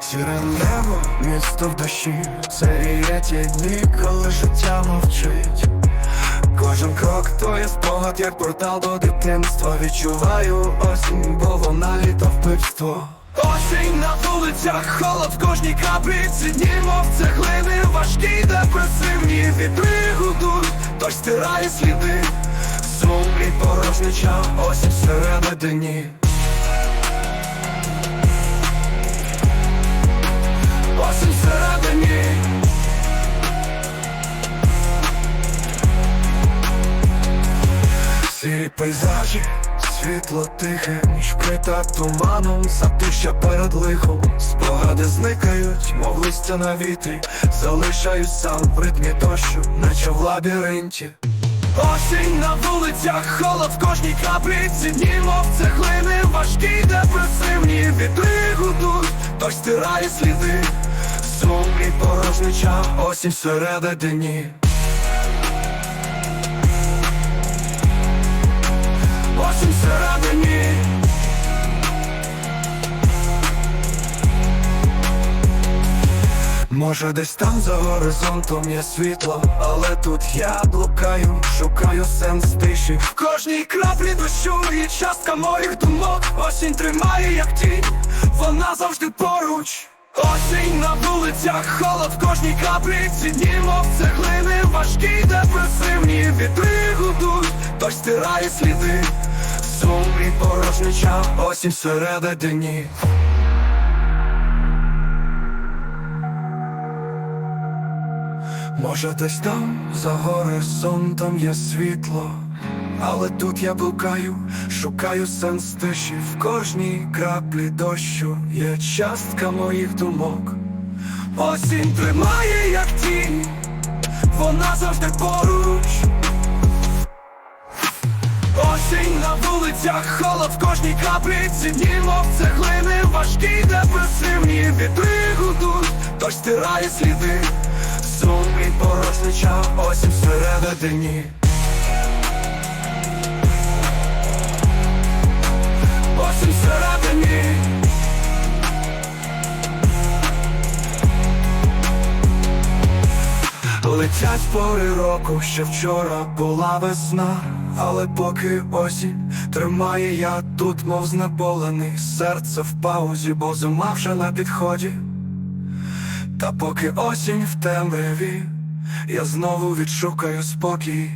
Сіре небо, місто в дощі, це є ті дні, коли життя мовчить. Кожен крок то є спогад, як портал до дитинства. Відчуваю осінь, бо вона літо вбивство. Осінь на вулицях, холод в кожній каплі Ці дні, мов цеглини, важкі, депресивні Вітри гудуть, дощ стирає сліди Сум і порожнича, осінь всередині пейзажі, світло тихе, ніч вкрита туманом, затища перед лихом, спогади зникають, мов листя на вітрі, залишаюсь сам в ритмі дощу, наче в лабіринті. Осінь на вулицях, холод в кожній каплі, ці дні, мов цеглини, важкі, депресивні, вітри гудуть, дощ стирає сліди, сум і порожнича, осінь всередині. Може десь там за горизонтом є світло, але тут я блукаю, шукаю сенс тиші. В кожній краплі дощу є частка моїх думок. Осінь тримає, як тінь, вона завжди поруч. Осінь на вулицях, холод в кожній каплі Ці дні, мов цеглини, важкі, депресивні. Вітри гудуть, дощ стирає сліди. Сум і порожнича, осінь всередині Може десь там за горизонтом є світло, але тут я блукаю, шукаю сенс тиші. В кожній краплі дощу є частка моїх думок. Осінь тримає, як тінь, вона завжди поруч. Осінь на вулицях, холод в кожній каплі Ці дні, мов цеглини, важкі, депресивні Вітри гудуть, дощ стирає сліди І осінь всередині Осінь всередині Летять пори року, ще вчора була весна, але поки осінь тримає я тут, мов знеболений, серце в паузі, бо зима вже на підході. Та поки осінь в темряві, я знову відшукаю спокій,